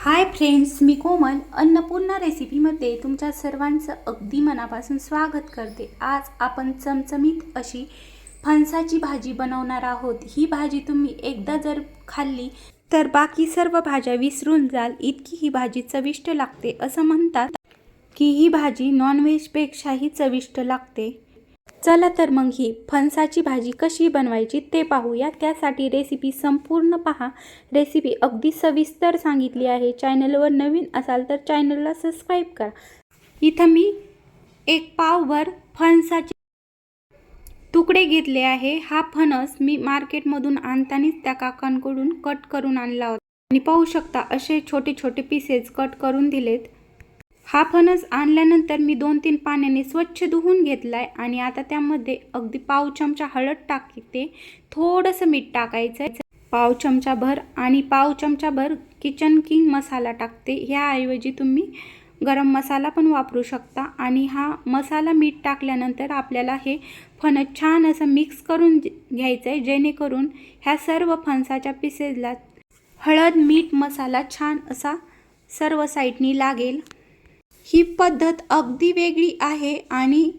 Hi friends मी कोमल. अन्नपूर्णा रेसिपीमध्ये तुमच्या सर्वांचं अगदी मनापासून स्वागत करते. आज आपण चमचमीत अशी फणसाची भाजी बनवणार आहोत. ही भाजी तुम्ही एकदा जर खाल्ली तर बाकी सर्व भाज्या विसरून जाल. इतकी ही भाजी चविष्ट लागते. असं म्हणतात की ही भाजी नॉनव्हेजपेक्षाही चविष्ट लागते. चला तर मग ही फणसाची भाजी कशी बनवायची ते पाहूया. त्यासाठी रेसिपी संपूर्ण पहा. रेसिपी अगदी सविस्तर सांगितली आहे. चॅनलवर नवीन असाल तर चॅनलला सबस्क्राईब करा. इथं मी एक पावभर फणसाचे तुकडे घेतले आहे. हा फणस मी मार्केटमधून आणतानाच त्या काकांकडून कट करून आणला होता. आणि पाहू शकता असे छोटे छोटे पीसेस कट करून दिलेत. हा फणस आणल्यानंतर मी दोन तीन पाण्याने स्वच्छ धुवून घेतलाय आणि आता त्यामध्ये अगदी पाव चमचा हळद टाकते. थोडंसं मीठ टाकायचं आहे पाव चमचा भर आणि पाव चमचा भर किचन किंग मसाला टाकते. ह्याऐवजी तुम्ही गरम मसाला पण वापरू शकता आणि हा मसाला मीठ टाकल्यानंतर आपल्याला हे फणस छान असं मिक्स करून घ्यायचं आहे जेणेकरून ह्या सर्व फणसाच्या पिसेसला हळद मीठ मसाला छान असा सर्व साईडनी लागेल. ही पद्धत अगदी वेगळी आहे आणि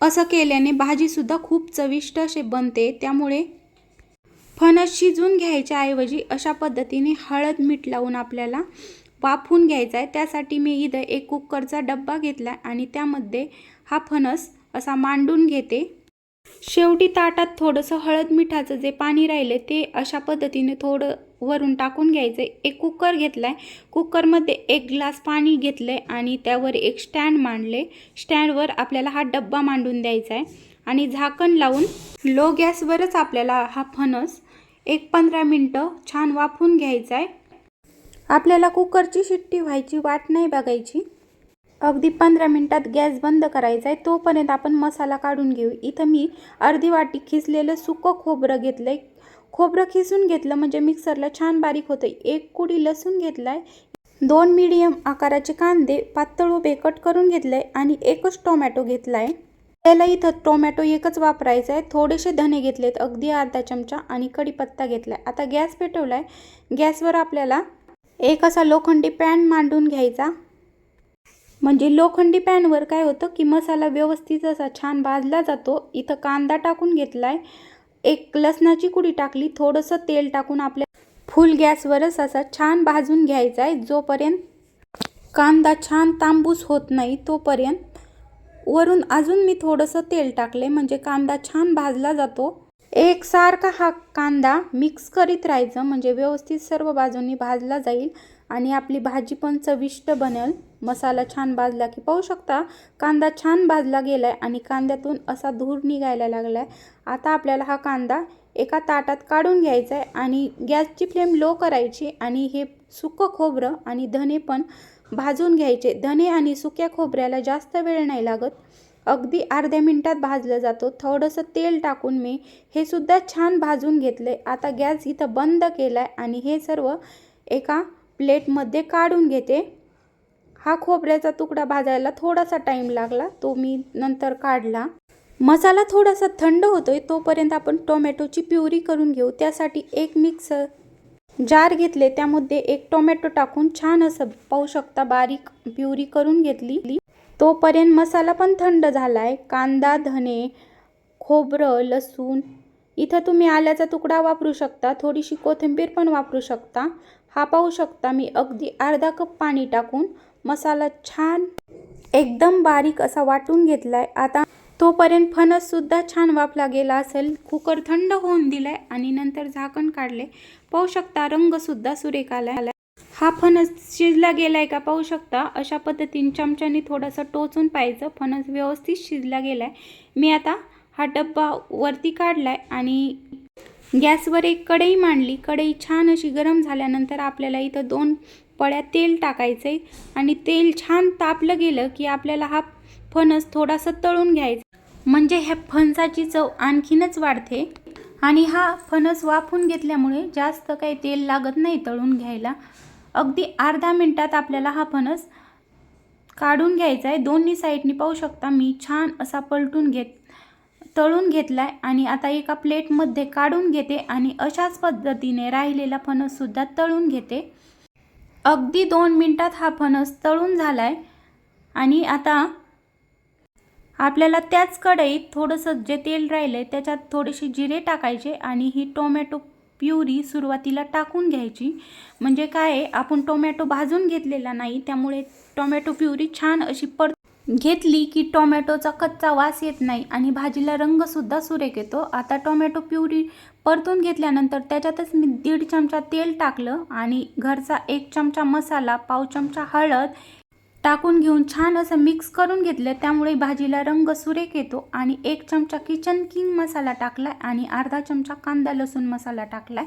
असं केल्याने भाजीसुद्धा खूप चविष्ट असे बनते. त्यामुळे फणस शिजून घ्यायच्या ऐवजी अशा पद्धतीने हळद मीठ लावून आपल्याला वाफून घ्यायचा आहे. त्यासाठी मी इथं एक कुकरचा डब्बा घेतला आणि त्यामध्ये हा फणस असा मांडून घेते. शेवटी ताटात थोडंसं हळद मिठाचं जे पाणी राहिलं ते अशा पद्धतीने थोडं वरून टाकून घ्यायचं आहे एक कुकर घेतला आहे कुकरमध्ये एक ग्लास पाणी घेतलं आहे आणि त्यावर एक स्टँड मांडले स्टँडवर आपल्याला हा डब्बा मांडून द्यायचा आहे आणि झाकण लावून लो गॅसवरच आपल्याला हा फणस एक पंधरा मिनटं छान वाफून घ्यायचा आहे आपल्याला कुकरची शिट्टी व्हायची वाट नाही बघायची. अगदी पंधरा मिनटात गॅस बंद करायचा आहे तोपर्यंत आपण मसाला काढून घेऊ. इथं मी अर्धी वाटी खिसलेलं सुकं खोबरं घेतलं आहे खोबरं खिसून घेतलं म्हणजे मिक्सरला छान बारीक होतं. एक कुडी लसूण घेतला आहे दोन मीडियम आकाराचे कांदे पातळ उभे कट करून घेतले आणि एकच टोमॅटो घेतला आहे त्याला इथं टोमॅटो एकच वापरायचा आहे थोडेसे धने घेतलेत अगदी अर्धा चमचा आणि कढीपत्ता घेतला आहे आता गॅस पेटवला आहे गॅसवर आपल्याला एक असा लोखंडी पॅन मांडून घ्यायचा. म्हणजे लोखंडी पॅनवर काय होतं की मसाला व्यवस्थित असा छान भाजला जातो. इथं कांदा टाकून घेतला आहे एक लसणाची कुडी टाकली थोडंसं तेल टाकून आपल्या फुल गॅसवरच असा छान भाजून घ्यायचा आहे. जोपर्यंत कांदा छान तांबूस होत नाही तोपर्यंत वरून अजून मी थोडंसं तेल टाकले म्हणजे कांदा छान भाजला जातो. एक सारखा हा कांदा मिक्स करीत राहायचं. म्हणजे व्यवस्थित सर्व बाजूंनी भाजला जाईल. आणि आपली भाजी पण चविष्ट बनेल. मसाला छान भाजला की पाहू शकता कांदा छान भाजला गेला आहे आणि कांद्यातून असा धूर निघायला लागला आहे आता आपल्याला हा कांदा एका ताटात काढून घ्यायचा आहे आणि गॅसची फ्लेम लो करायची आणि हे सुकं खोबरं आणि धने पण भाजून घ्यायचे. धने आणि सुक्या खोबऱ्याला जास्त वेळ नाही लागत. अगदी अर्ध्या मिनटात भाजलं जातो. थोडंसं तेल टाकून मी हे सुद्धा छान भाजून घेतलं आहे आता गॅस इथं बंद केला आहे आणि हे सर्व एका प्लेटमध्ये काढून घेते. हा खोबऱ्याचा तुकडा भाजायला थोडासा टाईम लागला. तो मी नंतर काढला. मसाला थोडासा थंड होतोय तोपर्यंत आपण टोमॅटोची प्युरी करून घेऊ. त्यासाठी एक मिक्सर जार घेतले. त्यामध्ये एक टोमॅटो टाकून छान असं पाहू शकता बारीक प्युरी करून घेतली. तोपर्यंत मसाला पण थंड झाला आहे कांदा धने खोबरं लसूण इथं तुम्ही आल्याचा तुकडा वापरू शकता थोडीशी कोथिंबीर पण वापरू शकता. हा पाहू शकता मी अगदी अर्धा कप पाणी टाकून मसाला छान एकदम बारीक असा वाटून घेतला आहे आता तोपर्यंत फणससुद्धा छान वाफला गेला असेल कुकर थंड होऊन दिलाय आणि नंतर झाकण काढले. पाहू शकता रंगसुद्धा सुरेख आलाय. हा फणस शिजला गेलाय का पाहू शकता. अशा पद्धतीने चमच्याने थोडंसं टोचून पाहायचं. फणस व्यवस्थित शिजला गेलाय. मी आता हा डब्बा वरती काढलाय आणि गॅसवर एक कढई मांडली. कढई छान अशी गरम झाल्यानंतर आपल्याला इथं दोन पळ्या तेल टाकायचं आहे आणि तेल छान तापलं गेलं की आपल्याला हा फणस थोडासा तळून घ्यायचा. म्हणजे ह्या फणसाची चव आणखीनच वाढते आणि हा फणस वाफून घेतल्यामुळे जास्त काही तेल लागत नाही तळून घ्यायला. अगदी अर्धा मिनटात आपल्याला हा फणस काढून घ्यायचा आहे दोन्ही साईडनी पाहू शकता मी. छान असा पलटून घेत तळून घेतला आहे आणि आता एका प्लेटमध्ये काढून घेते आणि अशाच पद्धतीने राहिलेला फणससुद्धा तळून घेते. अगदी दोन मिनटात हा फणस तळून झाला आहे आणि आता आपल्याला त्याच कढईत थोडंसं जे तेल राहिलं आहे त्याच्यात थोडेसे जिरे टाकायचे आणि ही टोमॅटो प्युरी सुरुवातीला टाकून घ्यायची. म्हणजे काय आपण टोमॅटो भाजून घेतलेला नाही त्यामुळे टोमॅटो प्युरी छान अशी पड घेतली की टोमॅटोचा कच्चा वास येत नाही आणि भाजीला रंगसुद्धा सुरेख येतो. आता टोमॅटो प्युरी परतून घेतल्यानंतर त्याच्यातच मी दीड चमचा तेल टाकलं आणि घरचा एक चमचा मसाला पाव चमचा हळद टाकून घेऊन छान असं मिक्स करून घेतलं. त्यामुळे भाजीला रंग सुरेख येतो आणि एक चमचा किचन किंग मसाला टाकलाय आणि अर्धा चमचा कांदा लसूण मसाला टाकलाय.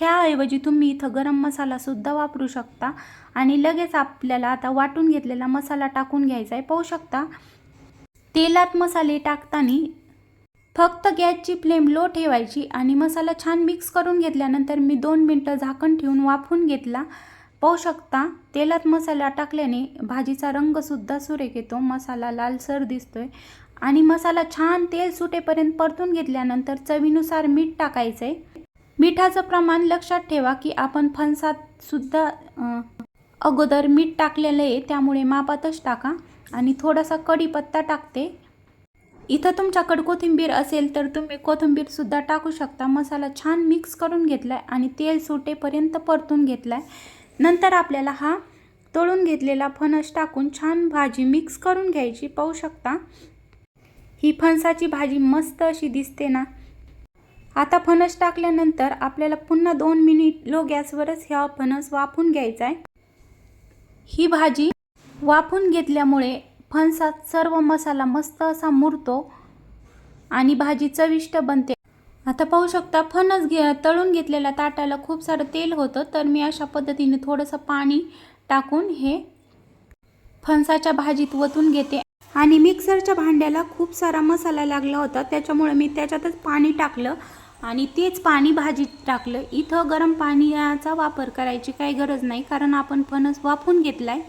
ह्याऐवजी तुम्ही इथं गरम मसालासुद्धा वापरू शकता. आणि लगेच आपल्याला आता वाटून घेतलेला मसाला टाकून घ्यायचा आहे पाहू शकता. तेलात मसाले टाकताना फक्त गॅसची फ्लेम लो ठेवायची आणि मसाला छान मिक्स करून घेतल्यानंतर मी दोन मिनटं झाकण ठेवून वाफून घेतला. पाहू शकता तेलात मसाला टाकल्याने भाजीचा रंगसुद्धा सुरेख येतो. मसाला लालसर दिसतोय आणि मसाला छान तेल सुटेपर्यंत परतून घेतल्यानंतर चवीनुसार मीठ टाकायचं आहे मिठाचं प्रमाण लक्षात ठेवा की आपण फणसात सुद्धा अगोदर मीठ टाकलेलं आहे त्यामुळे मापातच टाका आणि थोडासा कढीपत्ता टाकते. इथं तुमच्याकडे कोथिंबीर असेल तर तुम्ही कोथिंबीरसुद्धा टाकू शकता. मसाला छान मिक्स करून घेतला आहे आणि तेल सुटेपर्यंत परतून घेतला आहे नंतर आपल्याला हा तळून घेतलेला फणस टाकून छान भाजी मिक्स करून घ्यायची. पाहू शकता? ही फणसाची भाजी मस्त अशी दिसते ना? आता फणस टाकल्यानंतर आपल्याला पुन्हा दोन मिनिट लो गॅसवरच ह्या फणस वाफून घ्यायचा आहे ही भाजी वाफून घेतल्यामुळे फणसात सर्व मसाला मस्त असा मुरतो आणि भाजी चविष्ट बनते. आता पाहू शकता फणस घे तळून घेतलेल्या ताटाला खूप सारं तेल होतं तर मी अशा पद्धतीने थोडंसं पाणी टाकून हे फणसाच्या भाजीत वतून घेते. आणि मिक्सरच्या भांड्याला खूप सारा मसाला लागला होता त्याच्यामुळे मी त्याच्यातच पाणी टाकलं. आणि तेच पाणी भाजीत टाकलं. इथं गरम पाण्याचा वापर करायची काही गरज नाही कारण आपण फणस वाफून घेतलाय.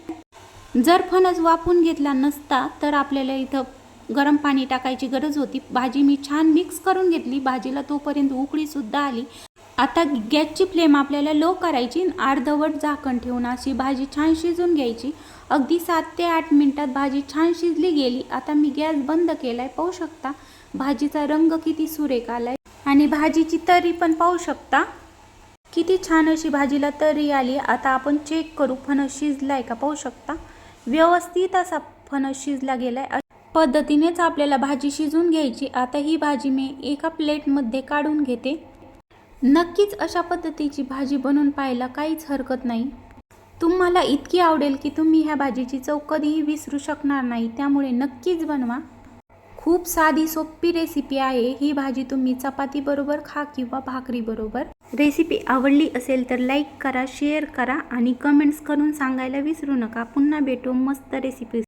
जर फणस वाफून घेतला नसता तर आपल्याला इथं गरम पाणी टाकायची गरज होती. भाजी मी छान मिक्स करून घेतली. भाजीला तोपर्यंत उकळीसुद्धा आली. आता गॅसची फ्लेम आपल्याला लो करायची अर्धवट झाकण ठेवून अशी भाजी छान शिजून घ्यायची. अगदी सात ते आठ मिनटात भाजी छान शिजली गेली. आता मी गॅस बंद केलाय. पाहू शकता भाजीचा रंग किती सुरेख आलाय. आणि भाजीची तरी पण पाहू शकता. किती छान अशी भाजीला तरी आली. आता आपण चेक करू. फणस शिजलाय का? पाहू शकता. व्यवस्थित असा फणस शिजला गेलाय. पद्धतीनेच आपल्याला भाजी शिजून घ्यायची. आता ही भाजी मी एका प्लेटमध्ये काढून घेते. नक्कीच अशा पद्धतीची भाजी बनवून पाहायला काहीच हरकत नाही. तुम्हाला इतकी आवडेल की तुम्ही ह्या भाजीची चव कधीही विसरू शकणार नाही. त्यामुळे नक्कीच बनवा. खूप साधी सोपी रेसिपी आहे. ही भाजी तुम्ही चपातीबरोबर खा किंवा भाकरी बरोबर रेसिपी आवडली असेल तर लाईक करा शेअर करा आणि कमेंट्स करून सांगायला विसरू नका. पुन्हा भेटू मस्त रेसिपी